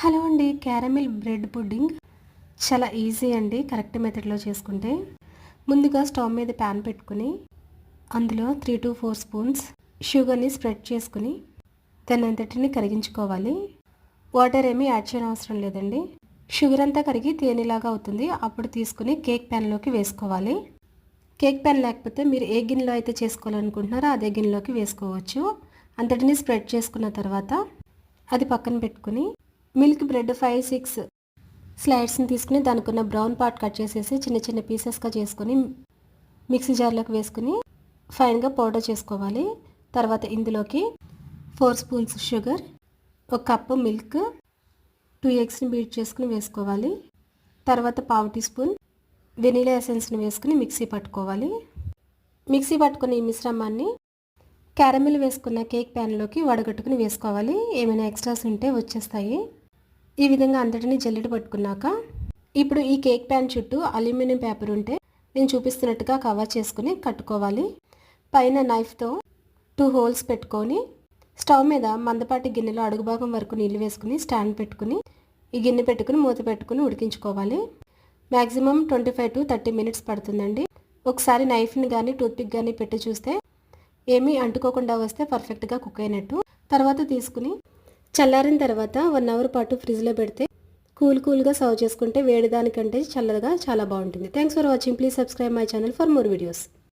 Hello అండి caramel bread pudding. చాలా easy అండి కరెక్ట్ మెథడ్లో చేసుకుంటే. ముందుగా స్టవ్ మీద ప్యాన్ పెట్టుకుని అందులో త్రీ టు ఫోర్ స్పూన్స్ షుగర్ని స్ప్రెడ్ చేసుకుని దాని అంతటిని కరిగించుకోవాలి. వాటర్ ఏమీ యాడ్ చేయడం అవసరం లేదండి. షుగర్ అంతా కరిగి తేనెలాగా అవుతుంది అప్పుడు తీసుకుని కేక్ ప్యాన్లోకి వేసుకోవాలి. కేక్ ప్యాన్ లేకపోతే మీరు ఏ గిన్నెలో అయితే చేసుకోవాలనుకుంటున్నారో అదే గిన్నెలోకి వేసుకోవచ్చు. అంతటిని స్ప్రెడ్ చేసుకున్న తర్వాత అది పక్కన పెట్టుకుని మిల్క్ బ్రెడ్ ఫైవ్ సిక్స్ స్లైడ్స్ని తీసుకుని దానికున్న బ్రౌన్ పార్ట్ కట్ చేసేసి చిన్న చిన్న పీసెస్గా చేసుకొని మిక్సీ జార్లోకి వేసుకుని ఫైన్గా పౌడర్ చేసుకోవాలి. తర్వాత ఇందులోకి ఫోర్ స్పూన్స్ షుగర్ ఒక కప్పు మిల్క్ టూ ఎగ్స్ని బీట్ చేసుకుని వేసుకోవాలి. తర్వాత పావు టీ స్పూన్ వెనీలా ఎసెన్స్ని వేసుకుని మిక్సీ పట్టుకోవాలి. మిక్సీ పట్టుకున్న ఈ మిశ్రమాన్ని క్యారమిల్ వేసుకున్న కేక్ ప్యాన్లోకి వడగట్టుకుని వేసుకోవాలి. ఏమైనా ఎక్స్ట్రాస్ ఉంటే వచ్చేస్తాయి. ఈ విధంగా అంతటిని జల్లెడ పట్టుకున్నాక ఇప్పుడు ఈ కేక్ ప్యాన్ చుట్టూ అల్యూమినియం పేపర్ ఉంటే నేను చూపిస్తున్నట్టుగా కవర్ చేసుకుని కట్టుకోవాలి. పైన నైఫ్తో టూ హోల్స్ పెట్టుకొని స్టవ్ మీద మందపాటి గిన్నెలో అడుగు భాగం వరకు నీళ్ళు వేసుకుని స్టాండ్ పెట్టుకుని ఈ గిన్నె పెట్టుకుని మూత పెట్టుకుని ఉడికించుకోవాలి. Maximum twenty five to thirty minutes పడుతుందండి. ఒకసారి నైఫ్ని కానీ టూత్పిక్ కానీ పెట్టి చూస్తే ఏమీ అంటుకోకుండా వస్తే పర్ఫెక్ట్గా కుక్ అయినట్టు. తర్వాత తీసుకుని చల్లారిన తర్వాత వన్ అవర్ పాటు ఫ్రిడ్జ్లో పెడితే కూల్ కూల్గా సర్వ్ చేసుకుంటే వేడి దానికంటే చల్లగా చాలా బాగుంటుంది. Thanks for watching please subscribe my channel for more videos